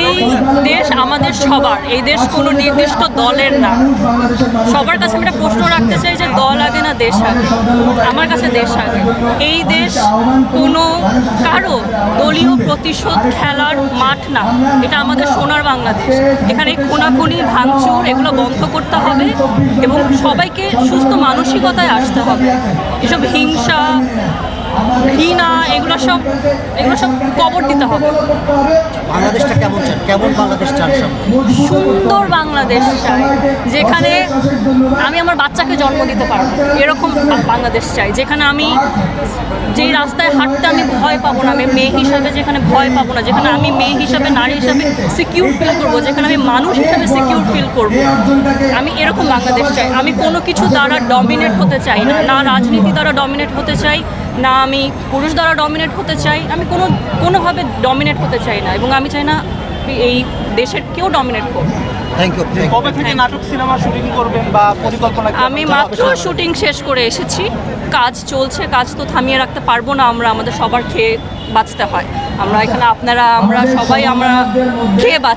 এই দেশ আমাদের সবার। এই দেশ কোনো নির্দিষ্ট দলের না। সবার কাছে আমি একটা প্রশ্ন রাখতে চাই যে দল আগে না দেশ আগে? আমার কাছে দেশ আগে। এই দেশ কোনো কারও দলীয় প্রতিশোধ খেলার মাঠ না। এটা আমাদের সোনার বাংলাদেশ। এখানে খুনাখুনি ভাঙচুর, এগুলো বন্ধ করতে হবে এবং সবাইকে সুস্থ মানসিকতায় আসতে হবে। এসব হিংসা, ঘৃণা, এগুলো সব এগুলো সব কবর দিতে হবে। কেমন বাংলাদেশ চান সুন্দর বাংলাদেশ চাই। যেখানে আমি আমার বাচ্চাকে জন্ম দিতে পারব, এরকম বাংলাদেশ চাই। যেখানে আমি যেই রাস্তায় হাঁটতে আমি ভয় পাবো না, আমি মেয়ে হিসাবে যেখানে ভয় পাবো না, যেখানে আমি মেয়ে হিসাবে, নারী হিসাবে সিকিউর ফিল করব, যেখানে আমি মানুষ হিসাবে সিকিউর ফিল করব। আমি এরকম বাংলাদেশ চাই। আমি কোনো কিছু দ্বারা ডমিনেট হতে চাই না। না রাজনীতি দ্বারা ডমিনেট হতে চাই, না আমি পুরুষ দ্বারা ডমিনেট হতে চাই। আমি কোনো, কোনোভাবে ডমিনেট হতে চাই না। এবং আমি চাই না এই দেশের কেউ ডমিনেট করুক থ্যাংক ইউ কবে থেকে নাটক সিনেমা শুটিং করবেন বা পরিকল্পনা আমি মাত্র শুটিং শেষ করে এসেছি। কাজ চলছে কাজ তো থামিয়ে রাখতে পারব না আমরা আমাদের সবার খেয়ে বাঁচতে হয়। আমরা এখানে আপনারা আমরা সবাই আমরা খেয়ে বাঁচি